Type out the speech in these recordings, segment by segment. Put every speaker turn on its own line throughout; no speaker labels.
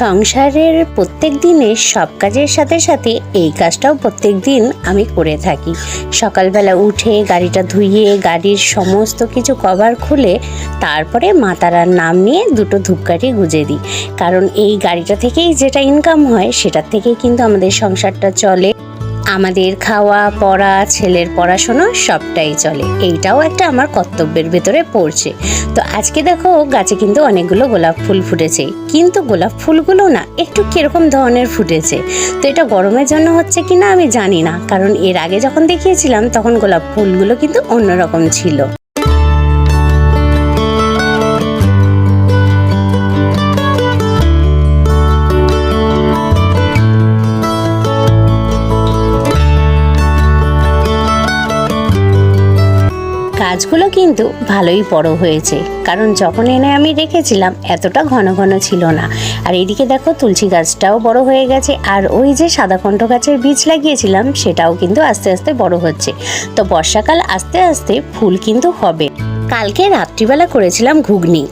সংসারের প্রত্যেক দিনের সব কাজের সাথে সাথে এই কাজটাও প্রত্যেক দিন আমি করে থাকি। সকালবেলা উঠে গাড়িটা ধুইয়ে গাড়ির সমস্ত কিছু কভার খুলে তারপরে মাতারার নাম নিয়ে দুটো ধূপকাঠি গুজে দিই। কারণ এই গাড়িটা থেকেই যেটা ইনকাম হয়, সেটার থেকেই কিন্তু আমাদের সংসারটা চলে। আমাদের খাওয়া, পড়া, ছেলের পড়াশোনা সবটাই চলে। এইটাও একটা আমার কর্তব্যের ভেতরে পড়ছে। তো আজকে দেখো গাছে কিন্তু অনেকগুলো গোলাপ ফুল ফুটেছে। কিন্তু গোলাপ ফুলগুলো না একটু কীরকম ধরনের ফুটেছে? তো এটা গরমের জন্য হচ্ছে কি না আমি জানি না। কারণ এর আগে যখন দেখিয়েছিলাম তখন গোলাপ ফুলগুলো কিন্তু অন্যরকম ছিল। গাছগুলো কিন্তু ভালোই বড় হয়েছে। কারণ যখন এনে আমি রেখেছিলাম, এতটা ঘন ঘন ছিল না। আর এদিকে দেখো তুলসী গাছটাও বড় হয়ে গেছে, আর ওই যে সাদা কণ্ঠ গাছের বীজ লাগিয়েছিলাম, সেটাও কিন্তু আস্তে আস্তে বড় হচ্ছে। তো বর্ষাকাল আস্তে আস্তে ফুল কিন্তু হবে। কালকে রাত্রিবেলা করেছিলাম ঘুগনি।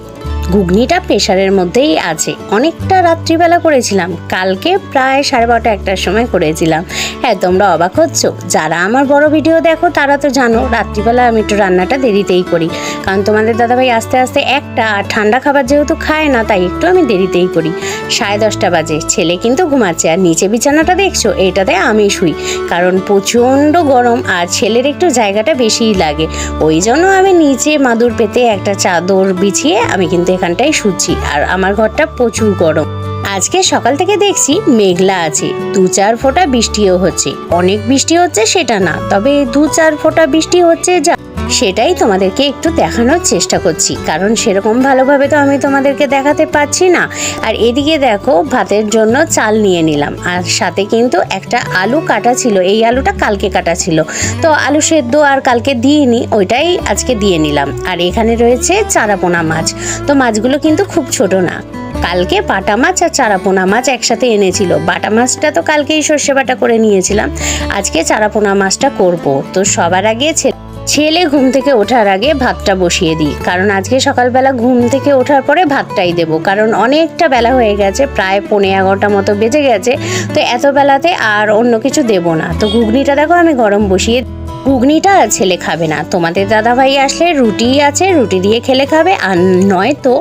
ঘুগনিটা প্রেশারের মধ্যেই আছে। অনেকটা রাত্রিবেলা করেছিলাম। কালকে প্রায় সাড়ে বারোটা একটার সময় করেছিলাম। হ্যাঁ তোমরা অবাক হচ্ছ। যারা আমার বড় ভিডিও দেখো, তারা তো জানো, রাত্রিবেলা আমি একটু রান্নাটা দেরিতেই করি। কারণ তোমাদের দাদাভাই আস্তে আস্তে একটা আর ঠান্ডা খাবার যেহেতু খায় না, তাই একটু আমি দেরিতেই করি। সাড়ে দশটা বাজে। ছেলে কিন্তু ঘুমাচ্ছে। আর নিচে বিছানাটা দেখছ? এটাতে আমি শুই। কারণ প্রচণ্ড গরম আর ছেলের একটু জায়গাটা বেশিই লাগে। ওই জন্য আমি নিচে মাদুর পেতে একটা চাদর বিছিয়ে আমি কিন্তু এখানটায় শুচ্ছি, আর আমার ঘরটা প্রচুর গরম। আজকে সকাল থেকে দেখছি মেঘলা আছে, দু চার ফোঁটা বৃষ্টিও হচ্ছে। অনেক বৃষ্টি হচ্ছে সেটা না, তবে দু চার ফোঁটা বৃষ্টি হচ্ছে যা সেটাই তোমাদেরকে একটু দেখানোর চেষ্টা করছি। কারণ সেরকম ভালোভাবে তো আমি তোমাদেরকে দেখাতে পারছি না। আর এদিকে দেখো, ভাতের জন্য চাল নিয়ে নিলাম। আর সাথে কিন্তু একটা আলু কাটা ছিল। এই আলুটা কালকে কাটা ছিল। তো আলু সেদ্ধ আর কালকে দিইনি, ওইটাই আজকে দিয়ে নিলাম। আর এখানে রয়েছে চারাপোনা মাছ। তো মাছগুলো কিন্তু খুব ছোট না। কালকে বাটা মাছ আর চারাপোনা মাছ একসাথে এনেছিল। বাটা মাছটা তো কালকেই সর্ষে বাটা করে নিয়েছিলাম। আজকে চারাপোনা মাছটা করব। তো সবার আগে ছে- ছেলে ঘুম থেকে ওঠার আগে ভাতটা বসিয়ে দিই। কারণ আজকে সকালবেলা ঘুম থেকে ওঠার পরে ভাতটাই দেবো। কারণ অনেকটা বেলা হয়ে গেছে, প্রায় পনেরো এগারোটা মতো বেজে গেছে। তো এত বেলাতে আর অন্য কিছু দেব না। তো ঘুগনিটা দেখো আমি গরম বসিয়ে ঘুগনিটা ছেলে খাবে না। তোমাদের দাদাভাই আসলে রুটি আছে, রুটি দিয়ে খেলে খাবে, আর নয়তো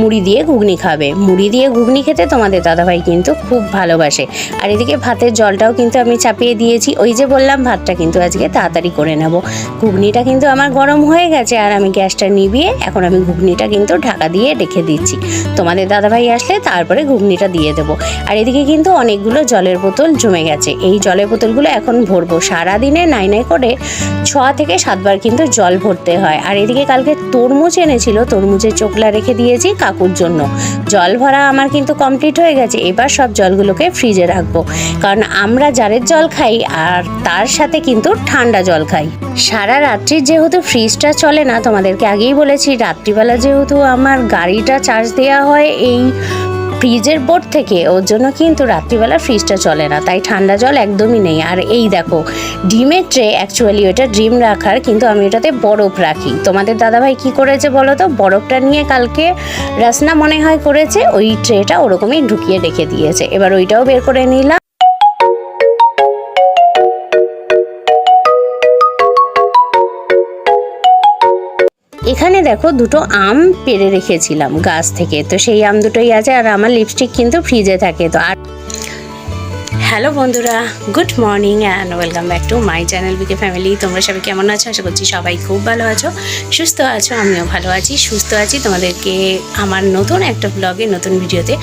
মুড়ি দিয়ে ঘুগনি খাবে। মুড়ি দিয়ে ঘুগনি খেতে তোমাদের দাদাভাই কিন্তু খুব ভালোবাসে। আর এদিকে ভাতের জলটাও কিন্তু আমি চাপিয়ে দিয়েছি। ওই যে বললাম, ভাতটা কিন্তু আজকে তাড়াতাড়ি করে নেব। ঘুগনিটা কিন্তু আমার গরম হয়ে গেছে, আর আমি গ্যাসটা নিভিয়ে এখন আমি ঘুগনিটা কিন্তু ঢাকা দিয়ে রেখে দিচ্ছি। তোমাদের দাদাভাই আসলে তারপরে ঘুগনিটা দিয়ে দেবো। আর এদিকে কিন্তু অনেকগুলো জলের বোতল জমে গেছে। এই জলের বোতলগুলো এখন ভরবো। সারাদিনে নাই নাই করে ছ থেকে সাতবার কিন্তু জল ভরতে হয়। আর এদিকে কালকে তরমুজ এনেছিল, তরমুজের চোখলা রেখে দিয়েছি কাকুর জন্য। জল ভরা আমার কিন্তু কমপ্লিট হয়ে গেছে, এবার সব জলগুলোকে ফ্রিজে রাখব। কারণ আমরা জারের জল খাই, আর তার সাথে কিন্তু ঠান্ডা জল খাই। সারা রাত্রি যেহেতু ফ্রিজটা চলে না, তোমাদেরকে আগেই বলেছি, রাত্রিবেলা যেহেতু আমার গাড়িটা চার্জ দেওয়া হয় এই ফ্রিজের বোর্ড থেকে, ওর জন্য কিন্তু রাত্রিবেলা ফ্রিজটা চলে না, তাই ঠান্ডা জল একদমই নেই। আর এই দেখো, ডিমের ট্রে অ্যাকচুয়ালি ওটা ডিম রাখার, কিন্তু আমি ওটাতে বরফ রাখি। তোমাদের দাদাভাই কি করেছে বলো তো? বরফটা নিয়ে কালকে রাসনা মনে হয় করেছে, ওই ট্রেটা ওরকমই ঢুকিয়ে রেখে দিয়েছে। এবার ওইটাও বের করে নিলাম। এখানে দেখো দুটো আম পেরে রেখেছিলাম গাছ থেকে। তো সেই আম দুটোই আছে আর আমার লিপস্টিক কিন্তু ফ্রিজে থাকে। তো আর হ্যালো বন্ধুরা, good morning and welcome back to my channel BK family তোমরা সবাই কেমন আছো? আশা করছি সবাই খুব ভালো আছো, সুস্থ আছো, আমিও ভালো আছি, সুস্থ আছি। তোমাদেরকে আমার নতুন একটা ব্লগে নতুন ভিডিওতে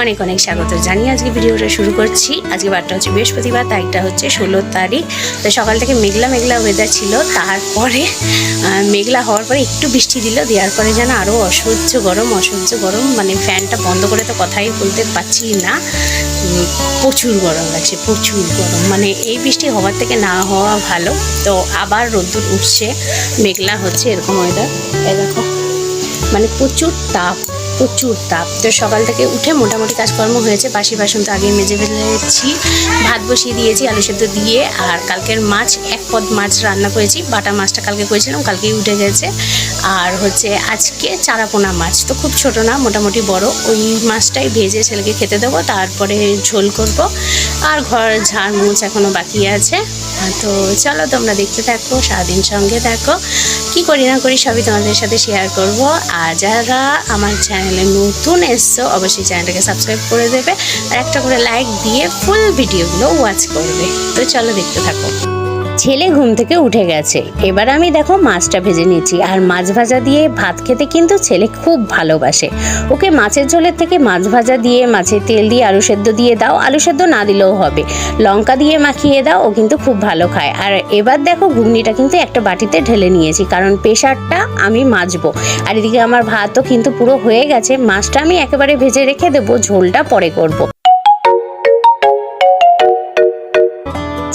অনেক অনেক স্বাগত জানিয়ে আজকে ভিডিওটা শুরু করছি। আজকে বারটা হচ্ছে বৃহস্পতিবার তারিখটা হচ্ছে ষোলো তারিখ। তো সকাল থেকে মেঘলা মেঘলা ওয়েদার ছিল, তারপরে মেঘলা হওয়ার পরে একটু বৃষ্টি দিল, দেওয়ার পরে যেন আরও অসহ্য গরম অসহ্য গরম। মানে ফ্যানটা বন্ধ করে তো কথাই বলতে পারছি না। প্রচুর গরম। লাগছে প্রচুর গরম। মানে এই বৃষ্টি হওয়ার থেকে না হওয়া ভালো। তো আবার রোদ্দুর উঠছে, মেঘলা হচ্ছে এরকম ওয়েদার এই দেখো মানে প্রচুর তাপ প্রচুর তাপ। তো সকাল থেকে উঠে মোটামুটি কাজকর্ম হয়েছে। বাসি বাসন তো আগে মেজে ফেলেছি। ভাত বসিয়ে দিয়েছি, আলু সেদ্ধ দিয়ে। আর কালকের মাছ, এক পদ মাছ রান্না করেছি। বাটা মাছটা কালকে করেছিলাম, কালকেই উঠে গেছে। আর হচ্ছে আজকে চারাপোনা মাছ। তো খুব ছোট না, মোটামুটি বড়। ওই মাছটাই ভেজে ছেলেকে খেতে দেবো, তারপরে ঝোল করব। আর ঘর ঝাড় মুছ এখনও বাকি আছে। তো চলো তোমরা দেখতে থাকো, সারাদিন সঙ্গে থাকো। কি করি না করি সবই তোমাদের সাথে শেয়ার করব। আর যারা আমার চ্যানেলে নতুন এসছো, অবশ্যই চ্যানেলটাকে সাবস্ক্রাইব করে দেবে। আর একটা করে লাইক দিয়ে ফুল ভিডিওগুলো ওয়াচ করবে। তো চলো দেখতে থাকো। ছেলে ঘুম থেকে উঠে গেছে। এবার আমি দেখো মাছটা ভেজে নিচ্ছি। আর মাছ ভাজা দিয়ে ভাত খেতে কিন্তু ছেলে খুব ভালোবাসে। ওকে মাছের ঝোলের থেকে মাছ ভাজা দিয়ে, মাছের তেল দিয়ে, আলু সেদ্ধ দিয়ে দাও। আলু সেদ্ধ না দিলেও হবে। লঙ্কা দিয়ে মাখিয়ে দাও, ও কিন্তু খুব ভালো খায়। আর এবার দেখো ঘুগনিটা কিন্তু একটা বাটিতে ঢেলে নিয়েছি, কারণ প্রেশারটা আমি মাজবো। আর এদিকে আমার ভাতও কিন্তু পুরো হয়ে গেছে। মাছটা আমি একেবারে ভেজে রেখে দেবো, ঝোলটা পরে করব।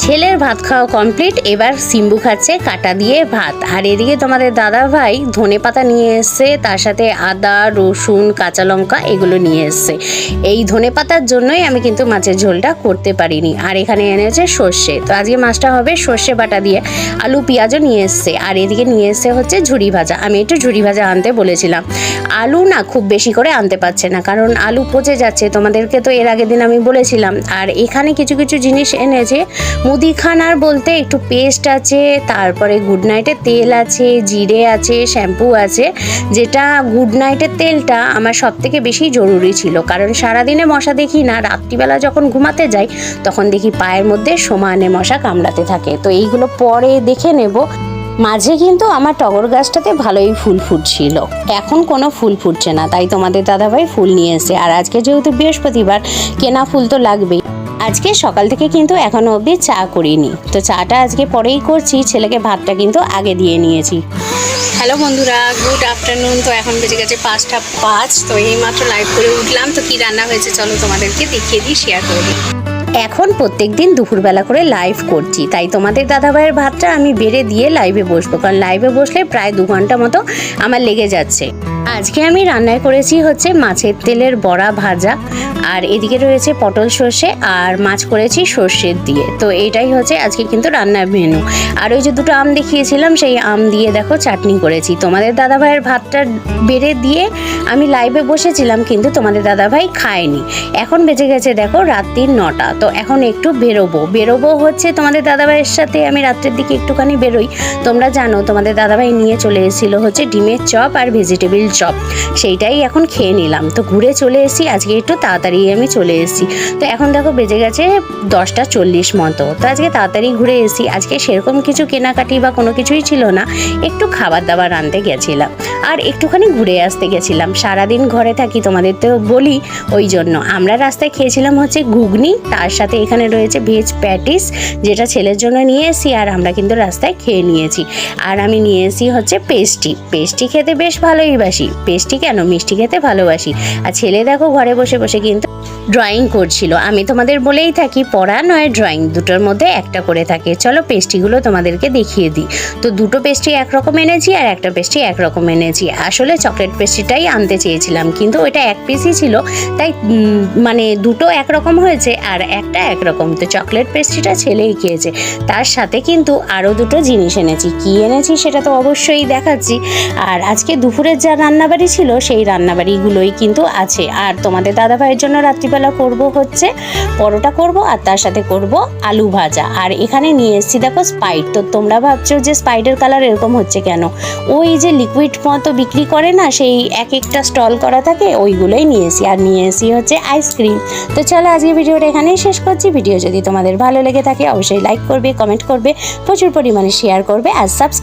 ছেলের ভাত খাওয়া কমপ্লিট এবার সিম্বু খাচ্ছে কাটা দিয়ে ভাত। আর এদিকে তোমাদের দাদা ভাই ধনে পাতা নিয়ে এসছে, তার সাথে আদা, রসুন, কাঁচা লঙ্কা এগুলো নিয়ে এসছে। এই ধনে পাতার জন্যই আমি কিন্তু মাছের ঝোলটা করতে পারিনি। আর এখানে এনেছে সর্ষে। তো আজকে মাছটা হবে সর্ষে বাটা দিয়ে। আলু, পেঁয়াজও নিয়ে এসছে। আর এদিকে নিয়ে এসছে হচ্ছে ঝুড়ি ভাজা। আমি একটু ঝুড়ি ভাজা আনতে বলেছিলাম। আলু না খুব বেশি করে আনতে পারছে না, কারণ আলু পচে যাচ্ছে। তোমাদেরকে তো এর আগের দিন আমি বলেছিলাম। আর এখানে কিছু কিছু জিনিস এনেছে মুদিখানার বলতে একটু পেস্ট আছে, তারপরে গুড নাইটের তেল আছে, জিরে আছে শ্যাম্পু আছে, যেটা গুড নাইটের তেলটা আমার সব থেকে বেশি জরুরি ছিল। কারণ সারাদিনে মশা দেখি না, রাত্রিবেলা যখন ঘুমাতে যাই, তখন দেখি পায়ের মধ্যে সমানে মশা কামড়াতে থাকে। তো এইগুলো পরে দেখে নেব। মাঝে কিন্তু আমার টগর গাছটাতে ভালোই ফুল ফুটছিল। এখন কোনো ফুল ফুটছে না, তাই তোমাদের দাদাভাই ফুল নিয়ে এসে আর আজকে যেহেতু বৃহস্পতিবার, কেনা ফুল তো লাগবেই। আজকে সকাল থেকে কিন্তু এখনও অবধি চা করিনি। তো চাটা আজকে পরেই করছি ছেলেকে ভাতটা কিন্তু আগে দিয়ে নিয়েছি। হ্যালো বন্ধুরা গুড আফটারনুন। তো এখন বেজে গেছে পাঁচটা পাঁচ তো এইমাত্র লাইভ করে উঠলাম। তো কি রান্না হয়েছে চলো তোমাদেরকে দেখিয়ে দিই শেয়ার করে দিই। এখন প্রত্যেক দিন দুপুরবেলা করে লাইভ করছি। তাই তোমাদের দাদাভাইয়ের ভাতটা আমি বেড়ে দিয়ে লাইভে বসবো। কারণ লাইভে বসলে প্রায় দু ঘণ্টা মতো আমার লেগে যাচ্ছে। আজকে আমি রান্নায় করেছি হচ্ছে মাছের তেলের বড়া ভাজা। আর এদিকে রয়েছে পটল সর্ষে আর মাছ করেছি সর্ষের দিয়ে। তো এইটাই হচ্ছে আজকে কিন্তু রান্নার মেনু আর ওই যে দুটো আম দেখিয়েছিলাম, সেই আম দিয়ে দেখো চাটনি করেছি। তোমাদের দাদাভাইয়ের ভাতটা বেড়ে দিয়ে আমি লাইভে বসেছিলাম, কিন্তু তোমাদের দাদাভাই খায়নি। এখন বেজে গেছে দেখো রাত্রির নটা। তো এখন একটু বেরোবো। বেরোবো হচ্ছে তোমাদের দাদাভাইয়ের সাথে আমি রাত্রের দিকে একটুখানি বেরোই। তোমরা জানো, তোমাদের দাদাভাই নিয়ে চলে এসেছিল হচ্ছে ডিমের চপ আর ভেজিটেবিল চপ সেইটাই এখন খেয়ে নিলাম। তো ঘুরে চলে এসেছি, আজকে একটু তাড়াতাড়ি আমি চলে এসেছি। তো এখন দেখো বেজে গেছে দশটা চল্লিশ মতো। তো আজকে তাড়াতাড়ি ঘুরে এসেছি। আজকে সেরকম কিছু কেনাকাটি বা কোনো কিছুই ছিল না। একটু খাবার দাবার আনতে গেছিলাম। আর একটুখানি ঘুরে আসতে গেছিলাম। সারাদিন ঘরে থাকি, তোমাদের তো বলি ওই জন্য। আমরা রাস্তায় খেয়েছিলাম হচ্ছে ঘুগনি, তার সাথে এখানে রয়েছে ভেজ প্যাটিস, যেটা ছেলের জন্য নিয়ে এসেছি আর আমরা কিন্তু রাস্তায় খেয়ে নিয়েছি। আর আমি নিয়ে এসেছি হচ্ছে পেস্টি। পেস্টি খেতে বেশ ভালোই বাসি। পেস্টি কেন? মিষ্টি খেতে ভালোবাসি। আর ছেলে দেখো ঘরে বসে বসে কিন্তু ড্রয়িং করছিল। আমি তোমাদের বলেই থাকি, পড়া নয় ড্রয়িং দুটোর মধ্যে একটা করে থাকে। চলো পেস্ট্রিগুলো তোমাদেরকে দেখিয়ে দিই। তো দুটো পেস্ট্রি একরকম এনেছি আর একটা পেস্ট্রি একরকম এনেছি। আসলে চকলেট পেস্ট্রিটাই আনতে চেয়েছিলাম, কিন্তু ওইটা এক পিসই ছিল, তাই মানে দুটো একরকম হয়েছে আর একটা একরকম। তো চকলেট পেস্ট্রিটা ছেলেই খেয়েছে। তার সাথে কিন্তু আরও দুটো জিনিস এনেছি। কি এনেছি সেটা তো অবশ্যই দেখাচ্ছি। আর আজকে দুপুরের যা রান্নাবাড়ি ছিল, সেই রান্নাবাড়িগুলোই কিন্তু আছে। আর তোমাদের দাদাভাইয়ের জন্য রাত্রিবেলা করব হচ্ছে পরোটা করব আর তার সাথে করব আলু ভাজা। আর এখানে নিয়ে এসেছি দেখো স্পাইট। তো তোমরা ভাবছ যে স্পাইডের কালার এরকম হচ্ছে কেন? ওই যে লিকুইড মতো বিক্রি করে না, সেই এক একটা স্টল করা থাকে, ওইগুলোই নিয়ে এসি আর নিয়ে এসি হচ্ছে আইসক্রিম তো চলো আজকে ভিডিওটা এখানেই শেষ করছি। ভিডিও যদি তোমাদের ভালো লেগে থাকে, অবশ্যই লাইক করবে কমেন্ট করবে, প্রচুর পরিমাণে শেয়ার করবে, আর সাবস্ক্রাইব